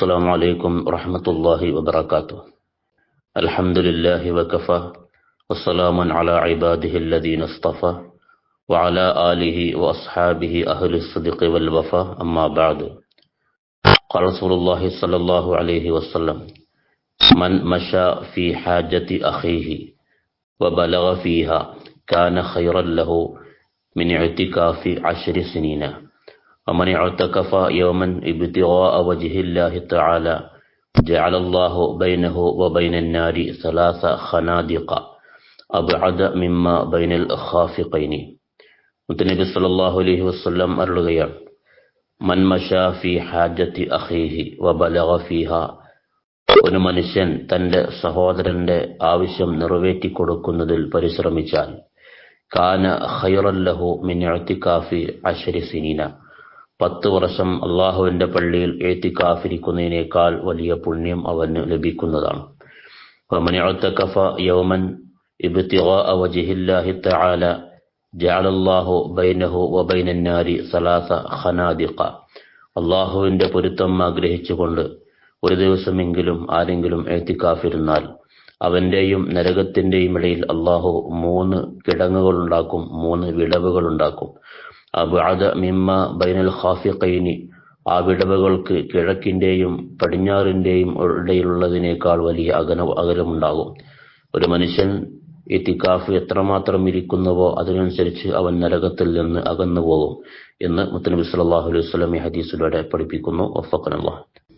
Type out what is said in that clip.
السلام عليكم ورحمة الله وبركاته الحمد لله وكفى والسلام على عباده الذين اصطفى وعلى آله وأصحابه أهل الصدق والوفاء أما بعد قال رسول الله صلى الله عليه وسلم من مشى في حاجة أخيه وبلغ فيها كان خيرا له من اعتكاف عشر سنين ومن اعتكف يوما ابتغاء وجه الله تعالى جعل الله بينه وبين النار ثلاث خنادق أبعد مما بين الخافقين മുത്തനബി സല്ലല്ലാഹു അലൈഹി വസല്ലം അരുളുകയാണ് മൻ മശാ ഫി ഹാജത്തി അഖീഹി വബലഗ ഫീഹ ഒരു മനുഷ്യൻ തന്റെ സഹോദരന്റെ ആവശ്യം നിറവേറ്റി കൊടുക്കുന്നതിൽ പരിശ്രമിച്ചാൽ കാന ഖൈറല്ലഹു മിൻ ഇഅ്തികാഫി അശരി സിനീന പത്ത് വർഷം അള്ളാഹുവിന്റെ പള്ളിയിൽ ഏത്തിക്കാഫിരിക്കുന്നതിനേക്കാൾ വലിയ പുണ്യം അവന് ലഭിക്കുന്നതാണ്. അള്ളാഹുവിന്റെ യൗമൻ തആല ബൈനഹു വബൈനന്നാരി ഖനാദിഖ. പൊരുത്തം ആഗ്രഹിച്ചുകൊണ്ട് ഒരു ദിവസമെങ്കിലും ആരെങ്കിലും ഏത്തിക്കാഫിരുന്നാൽ അവന്റെയും നരകത്തിന്റെയും ഇടയിൽ അള്ളാഹു മൂന്ന് കിടങ്ങുകൾ ഉണ്ടാക്കും മൂന്ന് വിടവുകൾ ഉണ്ടാക്കും അബഅദ മിമ്മ ബൈനൽ ഖാഫിഖൈനി. ആ വിടവുകൾക്ക് കിഴക്കിന്റെയും പടിഞ്ഞാറിന്റെയും ഇടയിലുള്ളതിനേക്കാൾ വലിയ അകല അകലമുണ്ടാകും. ഒരു മനുഷ്യൻ ഇത്തിക്കാഫ് എത്രമാത്രം ഇരിക്കുന്നുവോ അതിനനുസരിച്ച് അവൻ നരകത്തിൽ നിന്ന് അകന്നു പോകും എന്ന് മുത്തനബി സല്ലല്ലാഹു അലൈഹി ഈ ഹദീസിലൂടെ പഠിപ്പിക്കുന്നു. വഫഖനല്ലാഹ്.